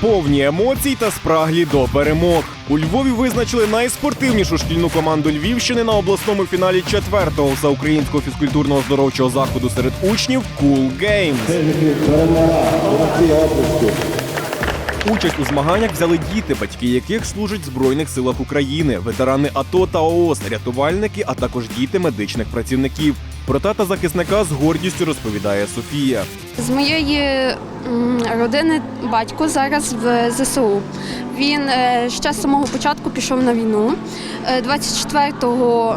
повні емоцій та спраглі до перемог. У Львові визначили найспортивнішу шкільну команду Львівщини на обласному фіналі четвертого всеукраїнського фізкультурного здоровчого заходу серед учнів Cool Games. Участь у змаганнях взяли діти, батьки яких служать в Збройних силах України, ветерани АТО та ООС, рятувальники, а також діти медичних працівників. Про тата захисника з гордістю розповідає Софія. З моєї родини батько зараз в ЗСУ. Він е, ще з самого початку пішов на війну. Е, 24-го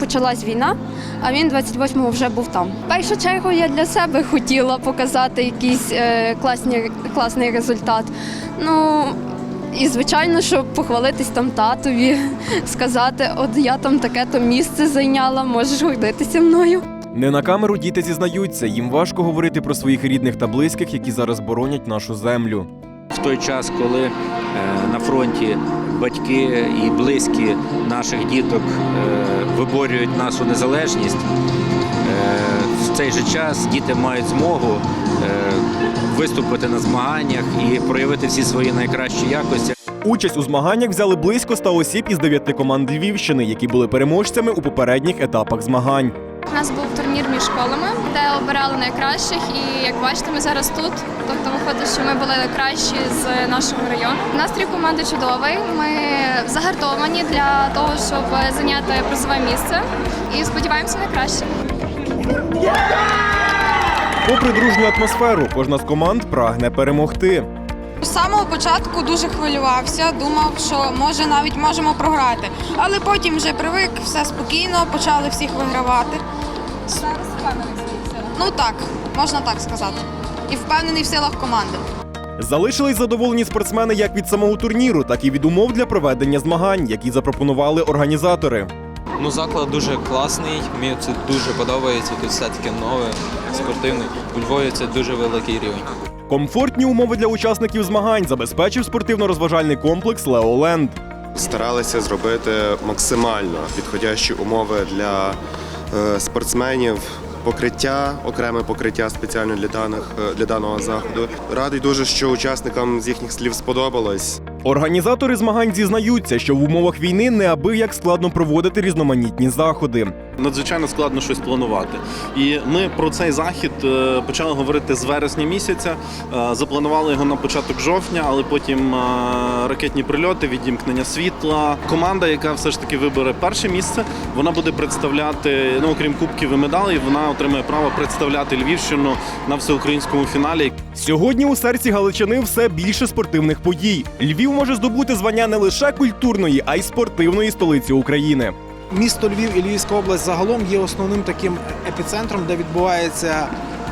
почалась війна, а він 28-го вже був там. В першу чергу я для себе хотіла показати якийсь е, класні, класний результат. Ну, і звичайно, щоб похвалитись там татові, сказати, от я там таке-то місце зайняла, можеш гордитися мною. Не на камеру діти зізнаються, їм важко говорити про своїх рідних та близьких, які зараз боронять нашу землю. В той час, коли е, на фронті батьки і близькі наших діток е, виборюють нашу незалежність, е, в цей же час діти мають змогу виступити на змаганнях і проявити всі свої найкращі якості. Участь у змаганнях взяли близько 100 осіб із дев'яти команд Львівщини, які були переможцями у попередніх етапах змагань. У нас був турнір між школами, де обирали найкращих, і як бачите, ми зараз тут. Тобто виходить, що ми були кращі з нашого району. Настрій команди чудовий. Ми загартовані для того, щоб зайняти призове місце. І сподіваємося на краще. Попри дружню атмосферу, кожна з команд прагне перемогти. З самого початку дуже хвилювався, думав, що може навіть можемо програти. Але потім вже привик, все спокійно, почали всіх вигравати. Зараз впевнений Ну так, можна так сказати. І впевнений в силах команди. Залишились задоволені спортсмени як від самого турніру, так і від умов для проведення змагань, які запропонували організатори. Ну, заклад дуже класний, мені це дуже подобається. Тут все таке нове, спортивне. У Львові це дуже великий рівень. Комфортні умови для учасників змагань забезпечив спортивно-розважальний комплекс Леоленд. старалися зробити максимально підходящі умови для е, спортсменів. Покриття, окреме покриття спеціально для даних е, для даного заходу. Радий дуже, що учасникам з їхніх слів сподобалось. Організатори змагань зізнаються, що в умовах війни неабияк складно проводити різноманітні заходи. надзвичайно складно щось планувати. І ми про цей захід е, почали говорити з вересня місяця. Е, Запланували його на початок жовтня, але потім е, ракетні прильоти, відімкнення світла. Команда, яка все ж таки вибере перше місце, вона буде представляти, ну окрім кубків і медалей, вона отримає право представляти Львівщину на всеукраїнському фіналі. Сьогодні у серці Галичини все більше спортивних подій. Львів може здобути звання не лише культурної, а й спортивної столиці України. Місто Львів і Львівська область загалом є основним таким епіцентром, де відбувається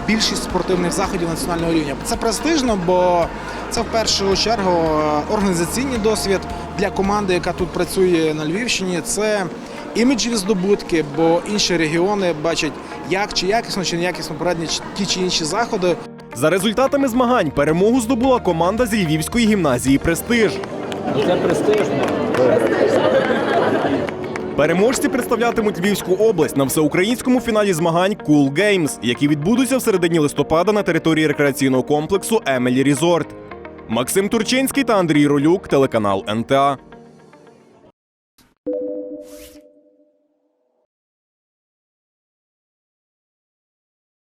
більшість спортивних заходів національного рівня. Це престижно, бо це в першу чергу е, організаційний досвід для команди, яка тут працює на Львівщині. Це іміджеві здобутки, бо інші регіони бачать, як чи якісно, чи неякісно проведені ті чи інші заходи. За результатами змагань перемогу здобула команда з Львівської гімназії Престиж. Це престижно. Переможці представлятимуть Львівську область на всеукраїнському фіналі змагань Cool Games, які відбудуться в середині листопада на території рекреаційного комплексу Емелі Різорт. Максим Турчинський та Андрій Ролюк, телеканал НТА.